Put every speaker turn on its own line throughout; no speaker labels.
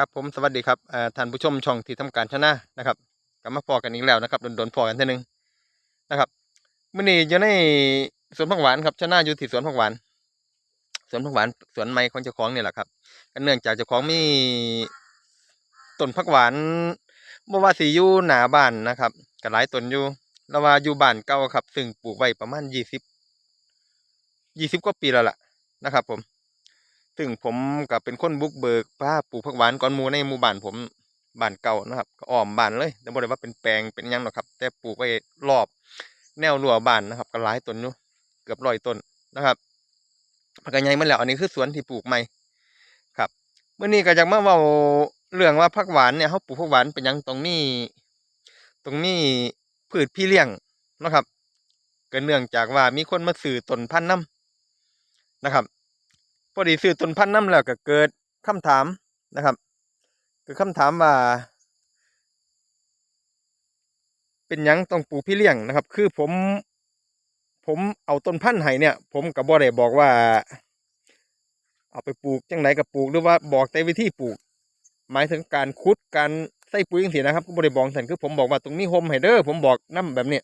ครับผมสวัสดีครับท่านผู้ชมช่องที่ทำการชนะนะครับกลับมาพอกันอีกแล้วนะครับโดนๆพอกันท่านึงนะครับมื่อนี้อยู่ในสวนผักหวานครับชนะอยู่ที่สวนผักหวาน สวนผักหวานสวนไม้ของเจ้าของนี่แหละครับก็เนื่องจากเจ้าของมีต้นผักหวานบ่ว่าสิอยู่หนาบ้านนะครับก็หลายต้นอยู่แล้วว่าอยู่บ้านเก่าครับ ซึ่งปลูกไว้ประมาณยี่สิบยี่สิบกว่าปีแล้วล่ะนะครับ ผม ซึ่งผมก็เป็นคนบุกเบิกป้าปลูกผักหวานก่อนหมูในหมู่บ้านผมบ้านเก่านะครับก็อ้อมบ้านเลยแต่บ่ได้ว่าเป็นแปลงเป็นยังหรอกครับ แต่ปลูกไว้รอบ แนวรั้วบ้านนะครับ ก็หลายต้นอยู่เกือบร้อยต้นนะครับมัก็ใหญ่มาแล้วอันนี้คือสวนที่ปลูกใหม่ครับเมื่อนี้ก็จะมาเว้าเรื่องว่าผักหวานเนี่ยเขาปลูกผักหวานเป็นยังตรงนี้ตรงนี้พืชพี่เลี้ยงนะครับก็เนื่องจากว่ามีคนมาซื้อต้นพันธุ์น้ำนะครับ พอดีซื้อต้นพันธุ์น้ำแล้วก็เกิดคำถามนะครับเกิดคำถามว่า เป็นยังต้องปลูกพี่เลี้ยงนะครับ คือผม ผมเอาต้นพันธุ์ให้เนี่ย ผมกับบ่ได้บอกว่า เอาไปปลูกจังไหนกับปลูกหรือว่าบอกแต่วิธีปลูก หมายถึงการคุดการใส่ปุ๋ยจังซี่นะครับก็บ่ได้บอกสันคือผมบอกว่าตรงนี้โฮมให้เด้อผมบอกน้ำแบบเนี้ย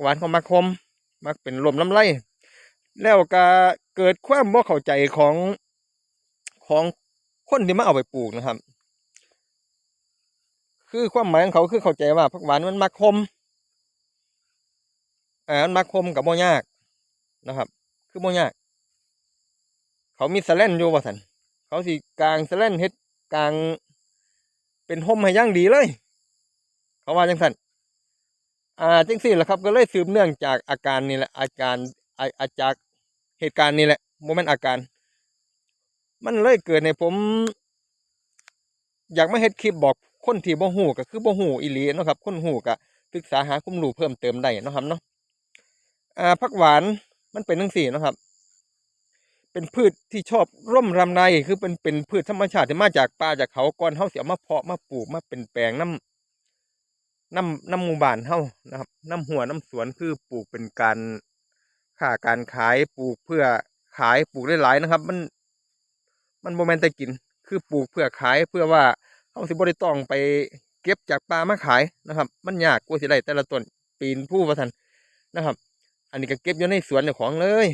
หวานเขามักโฮมมักเป็นลมลำไร แล้วก็เกิดความบ่เข้าใจของของคนที่มาเอาไปปลูกนะครับ คือความหมายของเขาคือเข้าใจว่าผักหวานมันมักคมอ่ามันมักคมกับบ่ยากนะครับ คือบ่ยาก เขามีสแลนอยู่ว่าสันเขาสิกลางสแลนเฮ็ดกลางเป็นห่มให้ย่างดีเลย เขาว่าจังสันอ่าจังสี่แหละครับ ก็เลยสืบเนื่องจากอาการนี่แหละอาการ อาอจากเหตุการณ์นี่แหละโมเมนต์อาการ มันเลยเกิดในผม อยากมาเฮ็ดคลิปบอกคนที่บ่ฮู้ก็คือบ่ฮู้อีหลีเนาะครับ คนฮู้ก็ศึกษาหาความรู้เพิ่มเติมได้เนาะครับเนาะอ่าผักหวานมันเป็นจังซี่เนาะครับ เป็นพืชที่ชอบร่มรำไรคือเป็นเป็นพืชธรรมชาติที่มาจากป่าจากเขาก่อนเฮาเสิเอามาเพาะมาปลูกมาเป็นแปลงน้ำน้ำน้ำหมู่บ้านเฮานะครับน้ำหัวน้ำสวนคือปลูกเป็นการ ค่าการขายปลูกเพื่อขายปลูกได้หลายนะครับ มัน มันโมเมนต์แต่กิน คือปลูกเพื่อขายเพื่อว่าเฮาสิบ่ได้ต้องไปเก็บจากป่ามาขายนะครับ มันยากกว่าสิได้แต่ละต้นปีนผู้ว่าซั่นนะครับ อันนี้ก็เก็บอยู่ในสวนของเลย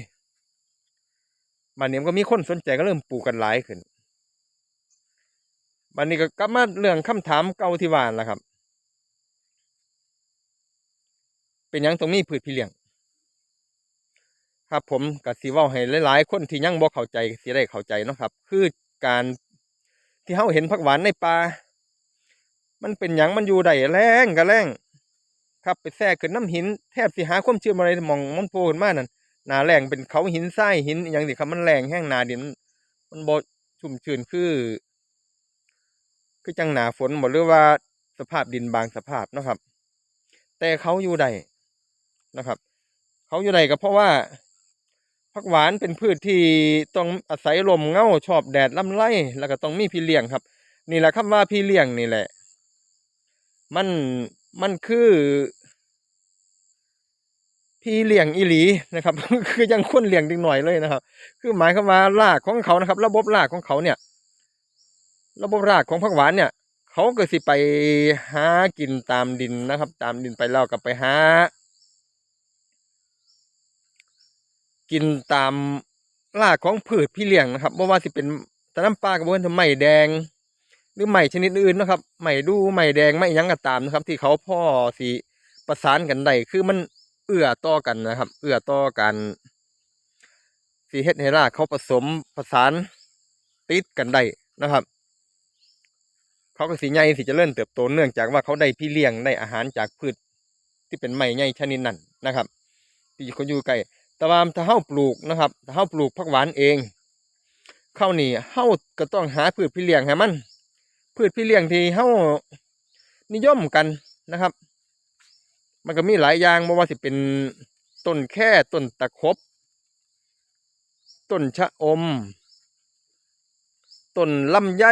บัดนี้มันก็มีคนสนใจก็เริ่มปลูกกันหลายขึ้นบัดนี้ก็กลับมาเรื่องคำถามเก่าที่ว่านั่นล่ะครับ เป็นยังตรงนี้พืชพี่เลี้ยง ครับผมก็สิว้าให้หลายๆ คนที่ยังบ่เข้าใจสิได้เข้าใจเนาะครับ คือการที่เฮาเห็นผักหวานในป่ามันเป็นหยังมันอยู่ได้แรงก็แรงครับไปแทรกขึ้นน้ำหินแทบสิหาความเชื่อมอะไรมองมันโผล่ขึ้นมานั่นหนาแรงเป็นเขาหินทรายหินอย่างนี้ครับมันแรงแห้งหนาดินมันบ่ชุ่มชื้นคือ คือจังหนาฝนบ่หรือว่าสภาพดินบางสภาพนะครับ แต่เขาอยู่ได้นะครับ เขาอยู่ได้ก็เพราะว่า ผักหวานเป็นพืชที่ต้องอาศัยลมเงาชอบแดดลำไรแล้วก็ต้องมีพี่เลี้ยงครับ นี่แหละคำว่าพี่เลี้ยงนี่แหละ มันมันคือ พี่เลี้ยงอีหลีนะครับ คือยังคนเลี้ยงด็กหน่อยเลยนะครับ คือหมายความว่ารากของเขานะครับ ระบบรากของเขาเนี่ย ระบบรากของผักหวานเนี่ย เขาก็สิไปหากินตามดินนะครับ ตามดินไปแล้วก็ไปหา กินตามรากของพืชพี่เลี้ยงนะครับบ่ว่าสิเป็นตะน้ำปลากระบวนไม้แดง หรือไม้ชนิดอื่นนะครับไม้ดูไม้แดงไม้ยังก็ตามนะครับ ที่เขาพ่อสิประสานกันได้คือมันเอื้อต่อกันนะครับ เอื้อต่อกันสีเฮ็ดให้รากเขาผสมประสานติดกันได้นะครับ เขาก็สีใหญ่สีเจริญเติบโตเนื่องจากว่าเขาได้พี่เลี้ยงได้อาหารจากพืชที่เป็นไม้ใหญ่ชนิดนั้นนะครับที่เขาอยู่ใกล้ แต่ว่าถ้าเฮาปลูกนะครับถ้าเฮาปลูกผักหวานเองเข้านี่เฮาก็ต้องหาพืชพี่เลี้ยงให้มัน พืชพี่เลี้ยงที่เฮานิยมกันนะครับ มันก็มีหลายอย่างบ่ว่าสิเป็นต้นแค่ต้นตะครบต้นชะอม ต้นลำไย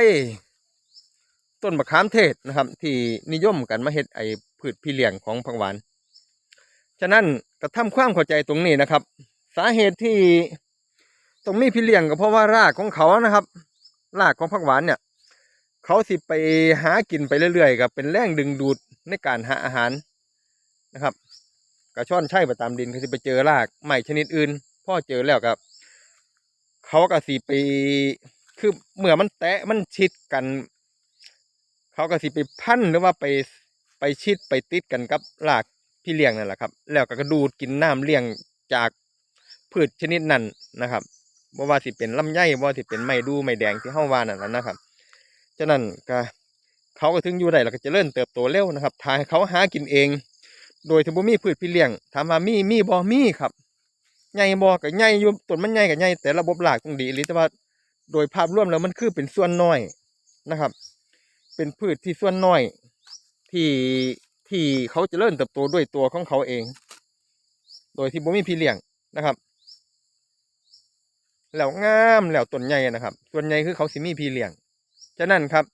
ต้นมะขามเทศนะครับ ที่นิยมกันมาเฮ็ดไอพืชพี่เลี้ยงของผักหวาน ฉะนั้น ก็ทำความเข้าใจตรงนี้นะครับ สาเหตุที่ตรงนี้พี่เลี้ยงก็เพราะว่ารากของเขานะครับ รากของผักหวานเนี่ย เขาสิไปหากินไปเรื่อยๆกับเป็นแรงดึงดูดในการหาอาหารนะครับกระช่อนใช่ไปตามดินเขาสิไปเจอรากใหม่ชนิดอื่นพ่อเจอแล้วกับเขาก็สิไปคือเมื่อมันแตะมันชิดกัน เขาก็สิไปพันหรือว่าไปไปชิดไปติดกันกับราก พี่เลี้ยงนั่นแหละครับ แล้วก็กระดูดกินน้ำเลี้ยงจากพืชชนิดนั้นนะครับบ่ว่าสิเป็นลำไยบ่ว่าสิเป็นไม้ดูไม้แดงที่เฮาว่านั่นแหละนะครับ ฉะนั้นก็เขาก็ถึงอยู่ได้แล้วก็จะเริญเติบโตเร็วนะครับถ้าให้เขาหากินเอง โดยที่บ่มีพืชพี่เลี้ยงถามว่ามีมีบ่มีครับใหญ่บ่ก็ใหญ่อยู่ต้นมันใหญ่ก็ใหญ่แต่ระบบรากต้องดีหรือแต่ว่าโดยภาพรวมแล้วมันคือเป็นส่วนน้อยนะครับ เป็นพืชที่ส่วนน้อยที่ ที่เขาจะเริญเติบโตด้วยตัวของเขาเอง โดยที่บ่มีพี่เลี้ยงนะครับแล้วงามแล้วต้นใหญ่นะครับ ส่วนใหญ่คือเขาสิมีพี่เลี้ยงฉะนั้นครับ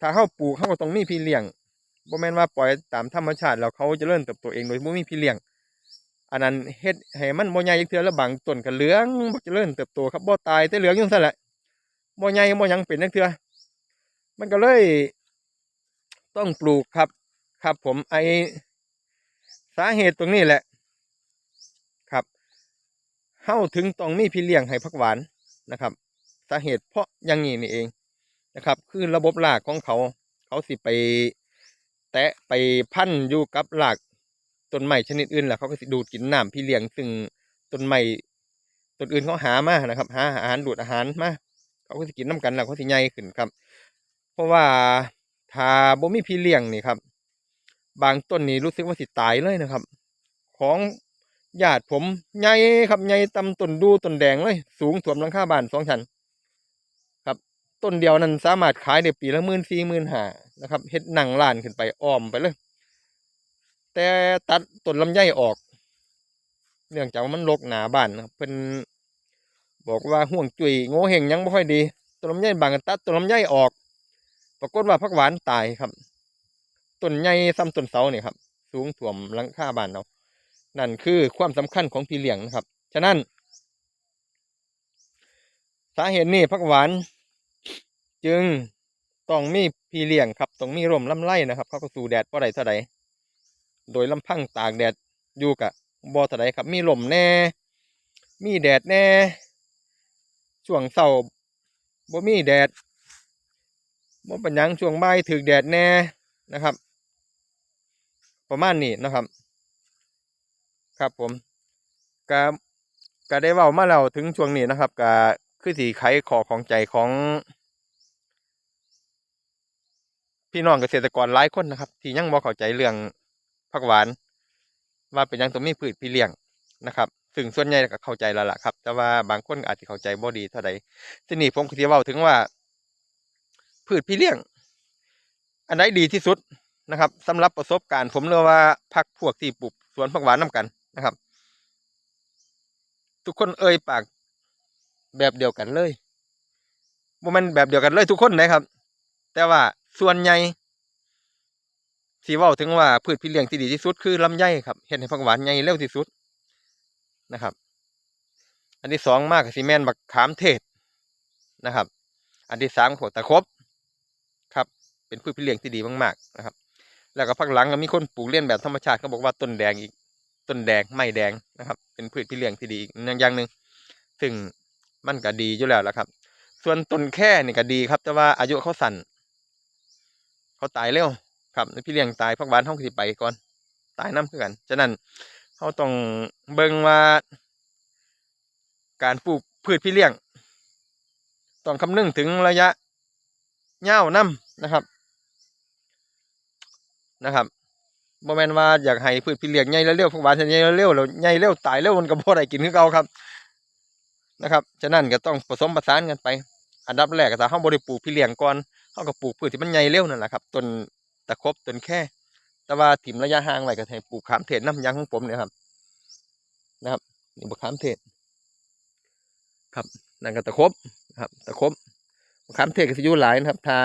ถ้าเขาปลูกเขาก็ต้องมีพี่เลี้ยงบ่แม่นว่าปล่อยตามธรรมชาติแล้วเขาจะเริ่มเติบโตเองโดยบ่มีพี่เลี้ยงอันนั้นเฮ็ดให้มันบ่ใหญ่จักเทื่อแล้วบางต้นก็เหลืองบ่จะเริญเติบโตครับบ่ตายแต่เหลืองอยู่ซั่นแหละบ่ใหญ่บ่ยังเป็นจักเทื่อมันก็เลย ต้องปลูกครับ ครับผมไอสาเหตุตรงนี้แหละ ครับเฮาถึงต้องมีพี่เลี้ยงให้ผักหวานนะครับ สาเหตุเพราะอย่างนี้นี่เองนะครับ คือระบบรากของเขา เขาสิไปแตะไปพันอยู่กับรากต้นไม้ชนิดอื่นแหละเขาก็สิดูดกินน้ำพี่เลี้ยงซึ่งต้นไม้ต้นอื่นเขาหามานะครับ หาอาหารดูดอาหารมาเขาก็สิกินน้ำกันแล้วเขาสิใหญ่ขึ้นครับ เพราะว่าถ้าบ่มีพี่เลี้ยงนี่ครับ บางต้นนี่รู้สึกว่าสิตายเลยนะครับ ของญาติผมใหญ่ครับใหญ่ตำต้นดูต้นแดงเลย สูงถ่วมหลังคาบ้านสองชั้นครับ ต้นเดียวนั้นสามารถขายได้ปีละหมื่นสี่หมื่นห้านะครับเฮ็ดหนังล้านขึ้นไปอ้อมไปเลย แต่ตัดต้นลำไยออก เนื่องจากว่ามันรกหนาบ้านนะครับเพิ่นบอกว่าห่วงจุ้ยโง่เฮงยังไม่ค่อยดีต้นลำไยบางก็ตัดต้นลำไยออก ปรากฏว่าผักหวานตายครับ ต้นใหญ่ซ้ำต้นเสาเนี่ยครับ สูงถ่วมหลังคาบ้านเรานั่นคือความสำคัญของพี่เลี้ยงนะครับ ฉะนั้น สาเหตุนี้ผักหวาน จึงต้องมีพี่เลี้ยงครับต้องมีร่มลำไรนะครับ เขาก็สู่แดดบ่ได้เท่าใดโดยลำพังตากแดดอยู่กับบ่เท่าใดครับ มีลมแน่ มีแดดแน่ช่วงเช้าบ่มีแดดบ่เป็นยังช่วงบ่ายถึกแดดแน่นะครับ ประมาณนี้นะครับ ครับผมก็ก็ได้เว้ามาแล้วถึงช่วงนี้นะครับก็คือสีไขขอของใจของ พี่น้องเกษตรกรหลายคนนะครับ ที่ยังบ่เข้าใจเรื่องผักหวาน ว่าเป็นยังต้องมีพืชพี่เลี้ยงนะครับซึ่งส่วนใหญ่ก็เข้าใจแล้วล่ะครับ แต่ว่าบางคนอาจจะเข้าใจบ่ดีเท่าใดทีนี้ผมก็สิเว้าถึงว่า พืชพี่เลี้ยง อันไหนดีที่สุด นะครับสำหรับประสบการณ์ ผมเรียกว่าพักพวกที่ปลูกสวนผักหวานนํกันนะครับ ทุกคนเอ่ยปากแบบเดียวกันเลยบ่แมันแบบเดียวกันเลยทุกคนนะครับ แต่ว่าส่วนใหญ่ที่เว้าถึงว่าพืชพี่เลี้ยงที่ดีที่สุดคือลำไยครับเฮ็ดให้ผักหวานใหญ่เร็วที่สุดนะครับ อันที่สองมากก็สิแม่นบักขามเทศนะครับ อันที่สามก็ตะครบครับ เป็นพืชพี่เลี้ยงที่ดีมากๆนะครับ แล้วก็พักหลังก็มีคนปลูกเลี้ยนแบบธรรมชาติเขาบอกว่าต้นแดงอีก ต้นแดงไม้แดงนะครับ เป็นพืชพี่เลี้ยงที่ดีอีกอย่างหนึ่งซึ่งมันก็ดีอยู่แล้วละครับ ส่วนต้นแค่นี่ก็ดีครับ แต่ว่าอายุเขาสั้นเขาตายเร็วครับพี่เลี้ยงตายพักหวานห้องสิไปก่อน ตายน้ำคือกันฉะนั้นเขาต้องเบิ่งว่า การปลูกพืชพี่เลี้ยง ต้องคำนึงถึงระยะยาวน้ำนะครับ นะครับบ่แม่นว่าอยากให้พืชพี่เลี้ยงใหญ่และเร็วพักหวานใหญ่และเร็วแล้วใหญ่เร็วตายเร็วมันก็บ่ได้กินคือเก่าครับนะครับฉะนั้นก็ต้องผสมผสานกันไป อันดับแรกก็ถ้าเฮาบ่ได้ปลูกพี่เลี้ยงก่อนเฮาก็ปลูกพืชที่มันใหญ่เร็วนั่นแหละครับต้นตะครบต้นแค่ แต่ว่าถิ่มระยะห่างไว้ก็ให้ปลูกขามเทศน้ำยางของผมเนี่ยครับ นะครับนี่บักขามเทศ ครับนั่นก็ตะครบครับ ตะครบบักขามเทศก็สิอยู่หลายนะครับถ้า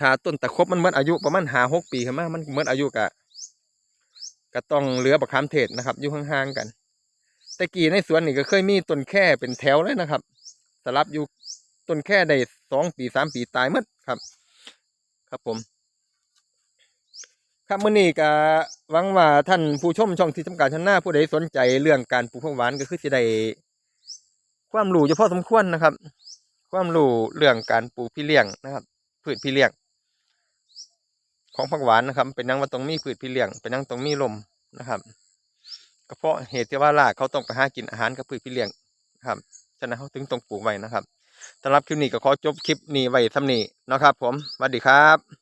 ถ้าต้นตะครบมันเมื่ออายุประมาณ5-6ปีขึ้นมามันเมื่ออายุก็ก็ต้องเหลือบักขามเทศนะครับ อยู่ห่างๆกันแต่กี้ในสวนนี่ก็เคยมีต้นแค่เป็นแถวเลยนะครับ สลับอยู่ต้นแค่ได้สองปีสามปีตายหมดครับ ครับผม ครับมื้อนี้ก็หวังว่าท่านผู้ชมช่องที่ทำการชนะผู้ใดสนใจเรื่องการปลูกผักหวานก็คือจะได้ความรู้อยู่พอสมควรนะครับ ความรู้เรื่องการปลูกพี่เลี้ยงนะครับ พืชพี่เลี้ยง ของผักหวานนะครับ เป็นนังว่าตรงมีพืชพี่เลี้ยงเป็นนังตรงมีลมนะครับก็เพราะเหตุที่ว่าลากเขาต้องไปหากินอาหารกับพืชพี่เลี้ยงนะครับฉะนั้นเขาถึงต้องปลูกไว้นะครับสำหรับคลิปนี้ก็ขอจบคลิปนี้ไว้ทำนี้นะครับ ผมสวัสดีครับ